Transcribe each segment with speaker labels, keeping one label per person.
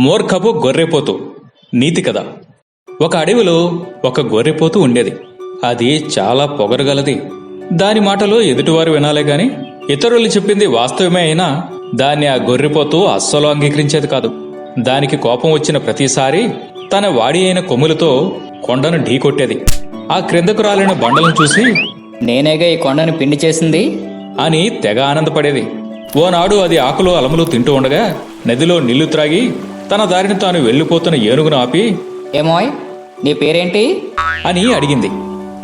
Speaker 1: మూర్ఖపు గొర్రెపోతు నీతి కథ ఒక అడవిలో ఒక గొర్రెపోతు ఉండేది. అది చాలా పొగరగలది. దాని మాటలు ఎదుటివారు వినాలే గాని ఇతరులు చెప్పింది వాస్తవమే అయినా దాన్ని ఆ గొర్రెపోతు అస్సలు అంగీకరించేది కాదు. దానికి కోపం వచ్చిన ప్రతిసారి తన వాడి అయిన కొమ్ములతో కొండను ఢీకొట్టేది. ఆ క్రిందకు రాలిన బండలను చూసి
Speaker 2: నేనేగా ఈ కొండని పిండి చేసింది?
Speaker 1: అని తెగ ఆనందపడేది. ఓనాడు అది ఆకులు అలములు తింటూ ఉండగా నదిలో నీళ్ళు త్రాగి తన దారిని తాను వెళ్ళిపోతున్న ఏనుగును ఆపి
Speaker 2: ఏమోయ్ నీ పేరేంటి?
Speaker 1: అని అడిగింది.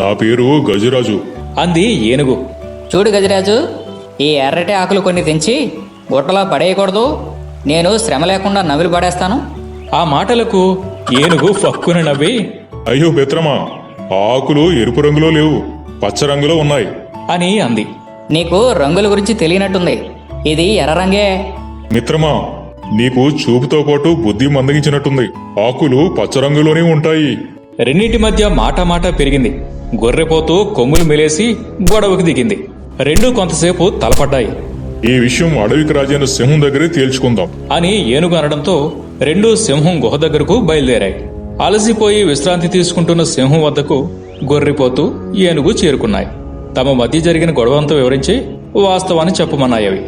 Speaker 3: నా పేరు గజరాజు.
Speaker 1: అంది ఏనుగు.
Speaker 2: చూడు గజరాజు ఈ ఎర్రటి ఆకులు కొన్ని తెంచి గుట్టలో పడేయకూడదు. నేను శ్రమ లేకుండా నవిలి పడేస్తాను.
Speaker 1: ఆ మాటలకు ఏనుగు ఫక్కున నవ్వి
Speaker 3: అయ్యో మిత్రమా ఆ ఆకులు ఎరుపు రంగులో లేవు పచ్చ రంగులో ఉన్నాయి.
Speaker 1: అని అంది.
Speaker 2: నీకు రంగుల గురించి తెలియనట్టుంది. ఇది ఎర్ర రంగే.
Speaker 3: మిత్రమా నీకు చూపుతో పాటు బుద్ధి మందగించినట్టుంది. ఆకులు పచ్చ రంగులోనే ఉంటాయి.
Speaker 1: రెండింటి మధ్య మాట మాట పెరిగింది. గొర్రెపోతూ కొమ్ములు మెలేసి గొడవకు దిగింది. రెండూ కొంతసేపు తలపడ్డాయి.
Speaker 3: ఈ విషయం అడవికి రాజైన సింహం దగ్గరే తేల్చుకుందాం.
Speaker 1: అని ఏనుగు అనడంతో రెండూ సింహం గుహ దగ్గరకు బయలుదేరాయి. అలసిపోయి విశ్రాంతి తీసుకుంటున్న సింహం వద్దకు గొర్రెపోతూ ఏనుగు చేరుకున్నాయి. తమ మధ్య జరిగిన గొడవంతా వివరించి వాస్తవాన్ని చెప్పమన్నాయి అవి.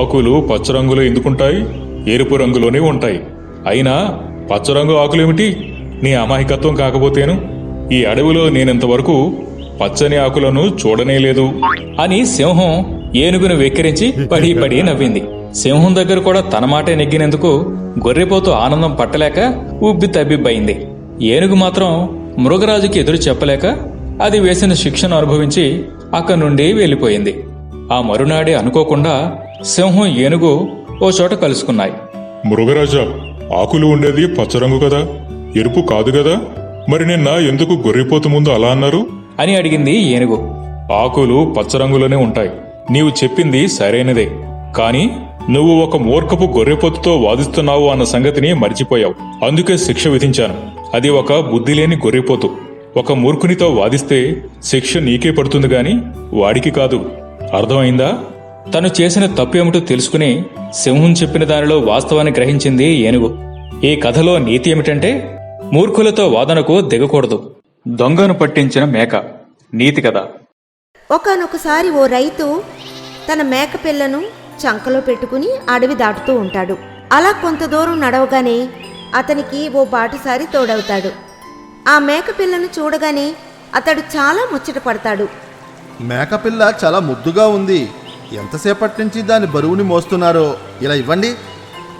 Speaker 3: ఆకులు పచ్చ రంగులో ఎందుకుంటాయి? ఎరుపు రంగులోనే ఉంటాయి. అయినా పచ్చ రంగు ఆకులేమిటి? నీ అమాయకత్వం కాకపోతేను. ఈ అడవిలో నేనింతవరకు పచ్చని ఆకులను చూడనే లేదు.
Speaker 1: అని సింహం ఏనుగును వెక్కిరించి పడి పడి నవ్వింది. సింహం దగ్గర కూడా తన మాటే నెగ్గినందుకు గొర్రెపోతూ ఆనందం పట్టలేక ఉబ్బి తబ్బిబ్బయింది. ఏనుగు మాత్రం మృగరాజుకి ఎదురు చెప్పలేక అది వేసిన శిక్షను అనుభవించి అక్కడి నుండి వెళ్ళిపోయింది. ఆ మరునాడే అనుకోకుండా సింహం ఏనుగు ఓ చోట కలుసుకున్నాయి.
Speaker 3: మృగరాజా ఆకులు ఉండేది పచ్చ రంగు కదా ఎరుపు కాదు కదా? మరి నిన్న ఎందుకు గొర్రెపోతు ముందు అలా అన్నారు?
Speaker 1: అని అడిగింది ఏనుగు.
Speaker 3: ఆకులు పచ్చ రంగులోనే ఉంటాయి. నీవు చెప్పింది సరైనదే. కాని నువ్వు ఒక మూర్ఖపు గొర్రెపోతుతో వాదిస్తున్నావు అన్న సంగతిని మర్చిపోయావు. అందుకే శిక్ష విధించాను. అది ఒక బుద్ధిలేని గొర్రెపోతు. ఒక మూర్ఖునితో వాదిస్తే శిక్ష నీకే పడుతుంది గాని వాడికి కాదు. అర్థమైందా?
Speaker 1: తను చేసిన తప్పేమిటో తెలుసుకుని సింహం చెప్పిన దానిలో వాస్తవాన్ని గ్రహించింది ఏనుగు. ఈ కథలో నీతి ఏమిటంటే మూర్ఖులతో వాదనకు దిగకూడదు. దొంగను పట్టించిన మేక. నీతి కథ.
Speaker 4: ఒకానొకసారి ఓ రైతు తన మేక పిల్లను చంకలో పెట్టుకుని అడవి దాటుతూ ఉంటాడు. అలా కొంత దూరం నడవగానే అతనికి ఓ బాటసారి తోడవుతాడు. ఆ మేక పిల్లను చూడగానే అతడు చాలా ముచ్చట పడతాడు.
Speaker 5: మేకపిల్ల చాలా ముద్దుగా ఉంది. ఎంతసేపటి నుంచి దాని బరువుని మోస్తున్నారో ఇలా ఇవ్వండి.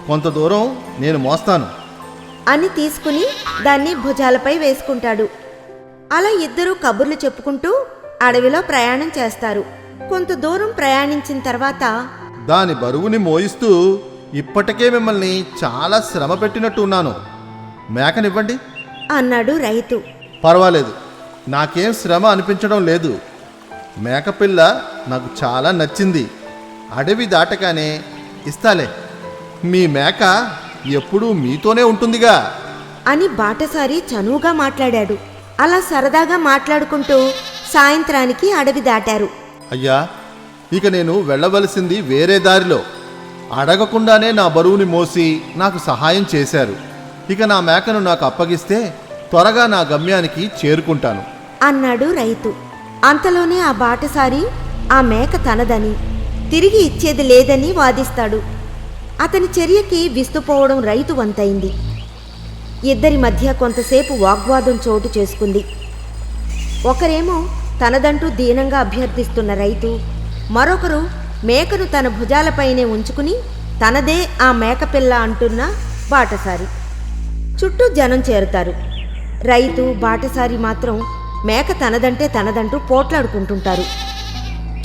Speaker 5: కొంత దూరం నేను మోస్తాను.
Speaker 4: అని తీసుకుని దాన్ని భుజాలపై వేసుకుంటాడు. అలా ఇద్దరూ కబుర్లు చెప్పుకుంటూ అడవిలో ప్రయాణం చేస్తారు. కొంత దూరం ప్రయాణించిన తర్వాత
Speaker 5: దాని బరువుని మోయిస్తూ ఇప్పటికే మిమ్మల్ని చాలా శ్రమ పెట్టినట్టు ఉన్నాను. మేకనివ్వండి.
Speaker 4: అన్నాడు రైతు.
Speaker 5: పర్వాలేదు. నాకేం శ్రమ అనిపించడం లేదు. మేకపిల్ల నాకు చాలా నచ్చింది. అడవి దాటగానే ఇస్తాలే. మీ మేక ఎప్పుడూ మీతోనే ఉంటుందిగా.
Speaker 4: అని బాటసారి చనువుగా మాట్లాడాడు. అలా సరదాగా మాట్లాడుకుంటూ సాయంత్రానికి అడవి దాటారు.
Speaker 5: అయ్యా ఇక నేను వెళ్ళవలసింది వేరే దారిలో. అడగకుండానే నా బరువుని మోసి నాకు సహాయం చేశారు. ఇక నా మేకను నాకు అప్పగిస్తే త్వరగా నా గమ్యానికి చేరుకుంటాను.
Speaker 4: అన్నాడు రైతు. అంతలోనే ఆ బాటసారి ఆ మేక తనదని తిరిగి ఇచ్చేది లేదని వాదిస్తాడు. అతని చర్యకి విస్తుపోవడం రైతు వంతైంది. ఇద్దరి మధ్య కొంతసేపు వాగ్వాదం చోటు చేసుకుంది. ఒకరేమో తనదంటూ దీనంగా అభ్యర్థిస్తున్న రైతు మరొకరు మేకను తన భుజాలపైనే ఉంచుకుని తనదే ఆ మేకపిల్ల అంటున్న బాటసారి. చుట్టూ జనం చేరుతారు. రైతు బాటసారి మాత్రం మేక తనదంటే తనదంటూ పోట్లాడుకుంటుంటారు.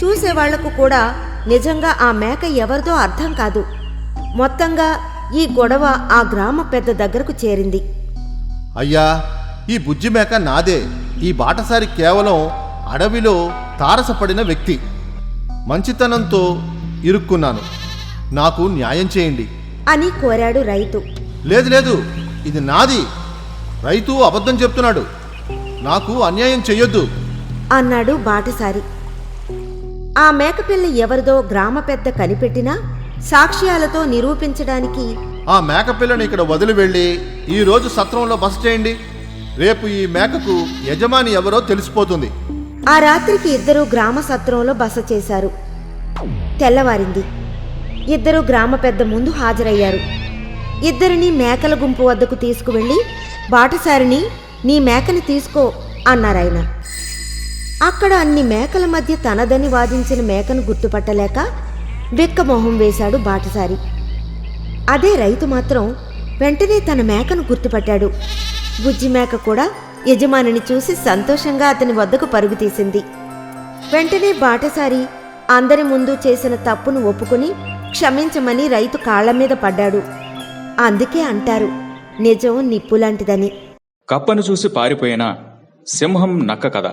Speaker 4: చూసేవాళ్ళకు కూడా నిజంగా ఆ మేక ఎవరిదో అర్థం కాదు. మొత్తంగా ఈ గొడవ ఆ గ్రామ పెద్ద దగ్గరకు చేరింది.
Speaker 5: అయ్యా ఈ బుజ్జి మేక నాదే. ఈ బాటసారి కేవలం అడవిలో తారసపడిన వ్యక్తి. మంచితనంతో ఇరుక్కున్నాను. నాకు న్యాయం చేయండి.
Speaker 4: అని కోరాడు రైతు.
Speaker 5: లేదు లేదు ఇది నాది. రైతు అబద్ధం చెప్తున్నాడు. నాకు అన్యాయం చెయ్యొద్దు.
Speaker 4: అన్నాడు బాటసారి. ఆ మేకపిల్ల ఎవరిదో గ్రామ పెద్ద కనిపెట్టినా సాక్ష్యాలతో నిరూపించడానికి
Speaker 5: ఆ మేక పిల్లని ఇక్కడ వదిలి వెళ్ళి ఈ రోజు సత్రంలో బస చేయండి. రేపు ఈ మేకకు యజమాని ఎవరో తెలిసిపోతుంది.
Speaker 4: ఆ రాత్రికి ఇద్దరు గ్రామ సత్రంలో బస చేశారు. తెల్లవారింది. ఇద్దరు గ్రామ పెద్ద ముందు హాజరయ్యారు. ఇద్దరిని మేకల గుంపు వద్దకు తీసుకువెళ్ళి బాటసారిని నీ మేకని తీసుకో అన్నారాయన అక్కడ అన్ని మేకల మధ్య తనదని వాదించిన మేకను గుర్తుపట్టలేక బిక్కమొహం వేశాడు బాటసారి. అదే రైతు మాత్రం వెంటనే తన మేకను గుర్తుపట్టాడు. బుజ్జి మేక కూడా యజమానిని చూసి సంతోషంగా అతని వద్దకు పరుగు తీసింది. వెంటనే బాటసారి అందరి ముందు చేసిన తప్పును ఒప్పుకొని క్షమించమని రైతు కాళ్ళ మీద పడ్డాడు. అందుకే అంటారు నిజం నిప్పులాంటిదని.
Speaker 1: కప్పను చూసి పారిపోయిన సింహం నక్క కథ.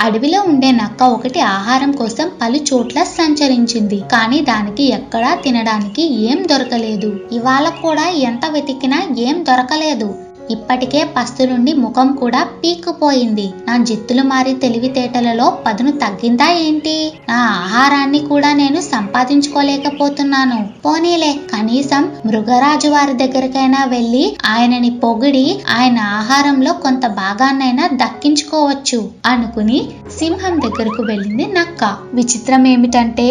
Speaker 6: అడవిలో ఉండే నక్క ఒకటి ఆహారం కోసం పలు చోట్ల సంచరించింది. కానీ దానికి ఎక్కడా తినడానికి ఏం దొరకలేదు. ఇవాళ కూడా ఎంత వెతికినా ఏం దొరకలేదు. ఇప్పటికే పస్తులుండి ముఖం కూడా పీక్కుపోయింది. నా జిత్తులు మారి తెలివితేటలలో పదును తగ్గిందా ఏంటి? నా ఆహారాన్ని కూడా నేను సంపాదించుకోలేకపోతున్నాను. పోనీలే కనీసం మృగరాజు వారి దగ్గరికైనా వెళ్ళి ఆయనని పొగిడి ఆయన ఆహారంలో కొంత భాగాన్నైనా దక్కించుకోవచ్చు అనుకుని సింహం దగ్గరకు వెళ్ళింది నక్క. విచిత్రం ఏమిటంటే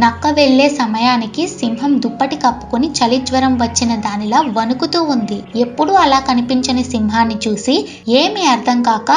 Speaker 6: నక్క వెళ్ళే సమయానికి సింహం దుప్పటి కప్పుకొని చలి జ్వరం వచ్చిన దానిలా వణుకుతూ ఉంది. ఎప్పుడూ అలా కనిపించని సింహాన్ని చూసి ఏమీ అర్థం కాక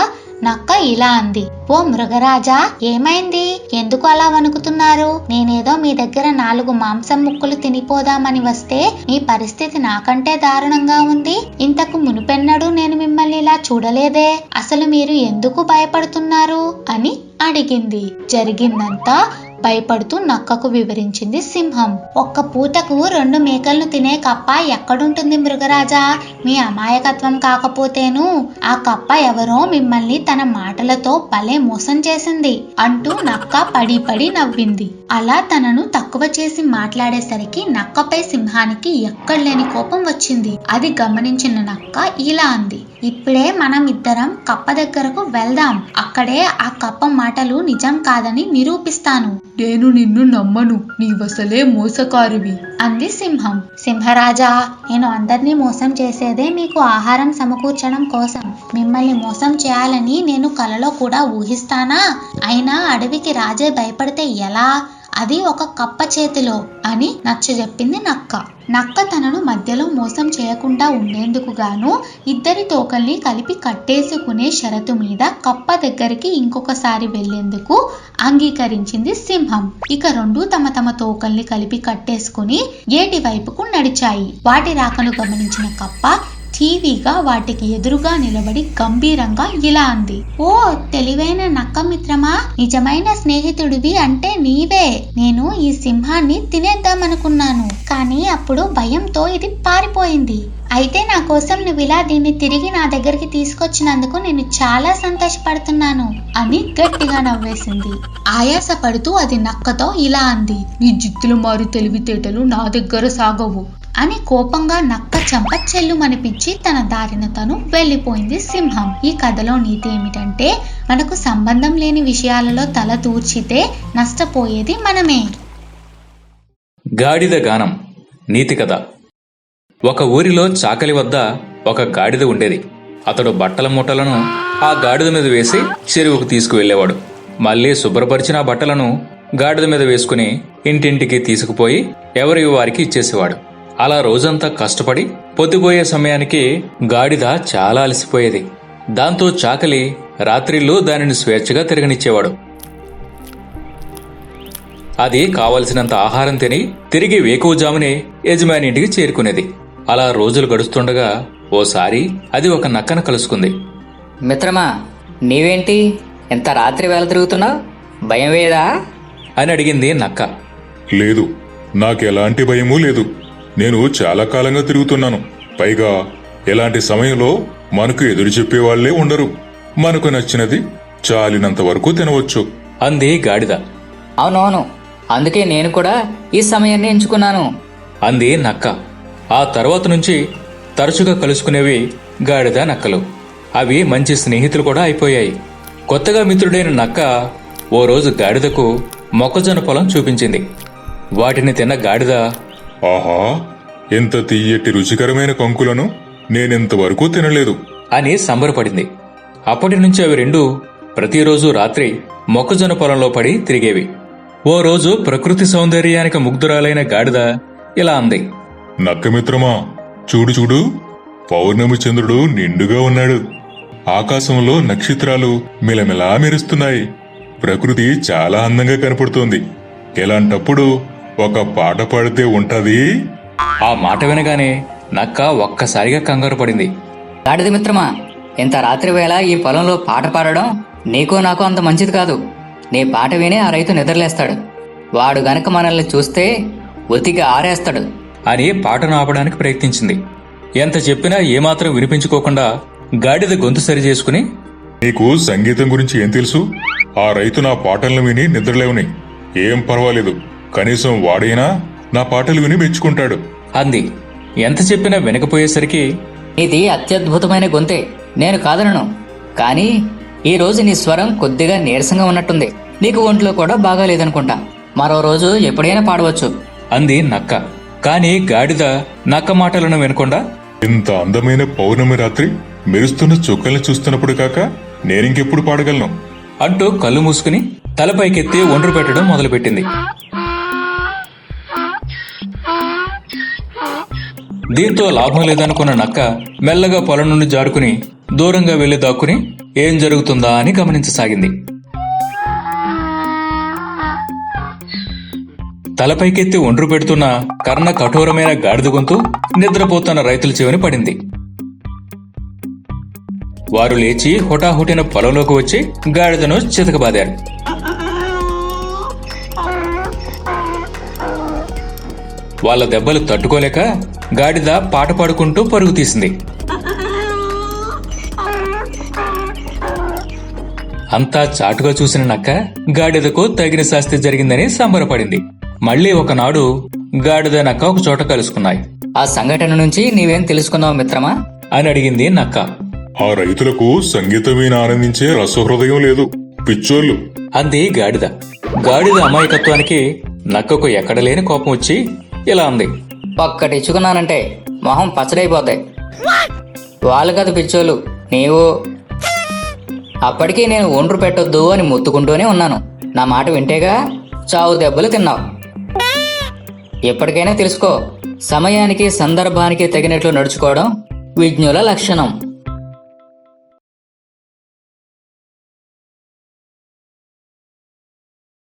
Speaker 6: నక్క ఇలా అంది. ఓ మృగరాజా ఏమైంది? ఎందుకు అలా వణుకుతున్నారు? నేనేదో మీ దగ్గర నాలుగు మాంసం ముక్కలు తినిపోదామని వస్తే మీ పరిస్థితి నాకంటే దారుణంగా ఉంది. ఇంతకు మునుపెన్నడూ నేను మిమ్మల్ని ఇలా చూడలేదే. అసలు మీరు ఎందుకు భయపడుతున్నారు? అని అడిగింది. జరిగిందంతా భయపడుతూ నక్కకు వివరించింది సింహం. ఒక్క పూటకు రెండు మేకలను తినే కప్ప ఎక్కడుంటుంది మృగరాజా? మీ అమాయకత్వం కాకపోతేను. ఆ కప్ప ఎవరో మిమ్మల్ని తన మాటలతో భలే మోసం చేసింది అంటూ నక్క పడి పడి నవ్వింది. అలా తనను తక్కువ చేసి మాట్లాడేసరికి నక్కపై సింహానికి ఎక్కడలేని కోపం వచ్చింది. అది గమనించిన నక్క ఇలా అంది. ఇప్పుడే మనం ఇద్దరం కప్ప దగ్గరకు వెళ్దాం. అక్కడే ఆ కప్ప మాటలు నిజం కాదని నిరూపిస్తాను.
Speaker 7: నేను నిన్ను నమ్మను నీవసలే మోసకారివి.
Speaker 6: అంది సింహం. సింహరాజా నేను అందరినీ మోసం చేసేదే మీకు ఆహారం సమకూర్చడం కోసం. మిమ్మల్ని మోసం చేయాలని నేను కలలో కూడా ఊహిస్తానా? అయినా అడవికి రాజే భయపడితే ఎలా? అది ఒక కప్ప చేతిలో అని నచ్చజెప్పింది నక్క. నక్క తనను మధ్యలో మోసం చేయకుండా ఉండేందుకు గాను ఇద్దరి తోకల్ని కలిపి కట్టేసుకునే షరతు మీద కప్ప దగ్గరికి ఇంకొకసారి వెళ్ళేందుకు అంగీకరించింది సింహం. ఇక రెండు తమ తమ తోకల్ని కలిపి కట్టేసుకుని ఏటి వైపుకు నడిచాయి. వాటి రాకను గమనించిన కప్ప టీవీగా వాటికి ఎదురుగా నిలబడి గంభీరంగా ఇలా అంది. ఓ తెలివైన నక్క మిత్రమా నిజమైన స్నేహితుడివి అంటే నీవే. నేను ఈ సింహాన్ని తినేద్దామనుకున్నాను. కానీ అప్పుడు భయంతో ఇది పారిపోయింది. అయితే నా కోసం నువ్వు ఇలా దీన్ని తిరిగి నా దగ్గరికి తీసుకొచ్చినందుకు నేను చాలా సంతోషపడుతున్నాను అని గట్టిగా నవ్వేసింది. ఆయాసపడుతూ అది నక్కతో ఇలా అంది.
Speaker 7: నీ జిత్తులు మారు తెలివితేటలు నా దగ్గర సాగవు.
Speaker 6: అని కోపంగా నక్క చెంప చెల్లుమనిపించి తన దారిన తను వెళ్ళిపోయింది సింహం. ఈ కథలో నీతి ఏమిటంటే మనకు సంబంధం లేని విషయాలలో తల తూర్చితే నష్టపోయేది మనమే.
Speaker 1: గాడిద గానం నీతి కథ. ఒక ఊరిలో చాకలి వద్ద ఒక గాడిద ఉండేది. అతడు బట్టల మూటలను ఆ గాడిద మీద వేసి చెరువుకు తీసుకువెళ్ళేవాడు. మళ్ళీ శుభ్రపరిచిన బట్టలను గాడిద మీద వేసుకుని ఇంటింటికి తీసుకుపోయి ఎవరి వారికి ఇచ్చేసేవాడు. అలా రోజంతా కష్టపడి పొద్దుపోయే సమయానికి గాడిద చాలా అలసిపోయేది. దాంతో చాకలి రాత్రిళ్ళు దానిని స్వేచ్ఛగా తిరగనిచ్చేవాడు. అది కావలసినంత ఆహారం తిని తిరిగి వేకువజామునే యజమాని ఇంటికి చేరుకునేది. అలా రోజులు గడుస్తుండగా ఓసారి అది ఒక నక్కను కలుసుకుంది.
Speaker 2: మిత్రమా నీవేంటి? ఇంత రాత్రి వేళ తిరుగుతున్నావు? భయం వేదా?
Speaker 1: అని అడిగింది నక్క.
Speaker 3: లేదు నాకెలాంటి భయమూ లేదు. నేను చాలా కాలంగా తిరుగుతున్నాను. పైగా ఎలాంటి సమయంలో మనకు ఎదురు చెప్పేవాళ్ళే ఉండరు. మనకు నచ్చినది చాలినంత వరకు తినవచ్చు.
Speaker 1: అంది గాడిద.
Speaker 2: అవునవును. అందుకే నేను కూడా ఈ సమయాన్ని ఎంచుకున్నాను.
Speaker 1: అంది నక్క. ఆ తర్వాత నుంచి తరచుగా కలుసుకునేవి గాడిద నక్కలు. అవి మంచి స్నేహితులు కూడా అయిపోయాయి. కొత్తగా మిత్రుడైన నక్క ఓ రోజు గాడిదకు మొక్కజొన్న పొలం చూపించింది. వాటిని తిన్న గాడిద
Speaker 3: ఆహా ఎంత తీయటి రుచికరమైన కంకులను నేనింతవరకు తినలేదు.
Speaker 1: అని సంబరపడింది. అప్పటి నుంచి అవి రెండు ప్రతిరోజు రాత్రి మొక్కజొన్న పొలంలో పడి తిరిగేవి. ఓ రోజు ప్రకృతి సౌందర్యానికి ముగ్ధురాలైన గాడిద ఇలా అంది.
Speaker 3: నక్కమిత్రమా చూడు చూడు పౌర్ణమి చంద్రుడు నిండుగా ఉన్నాడు. ఆకాశంలో నక్షత్రాలు మిలమిలా మెరుస్తున్నాయి. ప్రకృతి చాలా అందంగా కనపడుతోంది. ఇలాంటప్పుడు ఒక పాట పాడితే ఉంటది?
Speaker 1: ఆ మాట వినగానే నక్క ఒక్కసారిగా కంగారు పడింది.
Speaker 2: గాడిద మిత్రమా ఇంత రాత్రి వేళ ఈ పొలంలో పాట పాడడం నీకు నాకు అంత మంచిది కాదు. నీ పాట విని ఆ రైతు నిద్రలేస్తాడు. వాడు గనక మనల్ని చూస్తే ఉతికి ఆరేస్తాడు.
Speaker 1: అని పాటను ఆపడానికి ప్రయత్నించింది. ఎంత చెప్పినా ఏమాత్రం వినిపించుకోకుండా గాడిద గొంతు సరి చేసుకుని
Speaker 3: నీకు సంగీతం గురించి ఏం తెలుసు? ఆ రైతు నా పాటలను విని నిద్రలేవని. ఏం పర్వాలేదు. కనీసం వాడైనా నా పాటలు విని మెచ్చుకుంటాడు.
Speaker 1: అంది. ఎంత చెప్పినా వినకపోయేసరికి
Speaker 2: ఇది అత్యద్భుతమైన గొంతే. నేను కాదనను. కానీ ఈ రోజు నీ స్వరం కొద్దిగా నీరసంగా ఉన్నట్టుంది. నీకు ఒంట్లో కూడా బాగాలేదనుకుంటా. మరో రోజు ఎప్పుడైనా పాడవచ్చు.
Speaker 1: అంది నక్క. కాని గాడిద నక్క మాటలను వినకుండా
Speaker 3: ఇంత అందమైన పౌర్ణమి రాత్రి మెరుస్తున్న చుక్కల్ని చూస్తున్నప్పుడు కాక నేనింకెప్పుడు పాడగలను?
Speaker 1: అంటూ కళ్ళు మూసుకుని తలపైకెత్తి ఒండ్రు పెట్టడం మొదలుపెట్టింది. దీంతో లాభం లేదనుకున్న నక్క మెల్లగా పొలం నుండి జారుకుని దూరంగా వెళ్ళి దాక్కుని ఏం జరుగుతుందా? అని గమనించసాగింది. తలపైకెత్తి ఒండ్రు పెడుతున్న కర్ణ కఠోరమైన గాడిద గొంతు నిద్రపోతున్న రైతుల చెవిని పడింది. వారు లేచి హుటాహుటిన పొలంలోకి వచ్చి గాడిదను చితకబాదారు. వాళ్ళ దెబ్బలు తట్టుకోలేక గాడిద పాట పాడుకుంటూ పరుగు తీసింది. అంతా చాటుగా చూసిన నక్క గాడిదకు తగిన శాస్తి జరిగిందని సంబరపడింది. మళ్ళీ ఒకనాడు గాడిద నక్క ఒక చోట కలుసుకున్నాయి.
Speaker 2: ఆ సంఘటన నుంచి నీవేం తెలుసుకున్నావు మిత్రమా?
Speaker 1: అని అడిగింది నక్క.
Speaker 3: ఆ రైతులకు సంగీతమీన ఆనందించే రసహృదయం లేదు. పిచ్చోళ్ళు.
Speaker 1: అంది గాడిద. గాడిద అమాయకత్వానికి నక్కకు ఎక్కడలేని కోపం వచ్చి ఇలా అంది
Speaker 2: ఒక్కటి ఇచ్చుకున్నానంటే మొహం పచ్చడైపోతాయి వాళ్ళు కదా పిచ్చోళ్ళు నీవు. అప్పటికీ నేను ఒండ్రు పెట్టొద్దు అని ముత్తుకుంటూనే ఉన్నాను. నా మాట వింటేగా చావు దెబ్బలు తిన్నావు. ఎప్పటికైనా తెలుసుకో సమయానికి సందర్భానికి తగినట్లు నడుచుకోవడం విజ్ఞుల లక్షణం.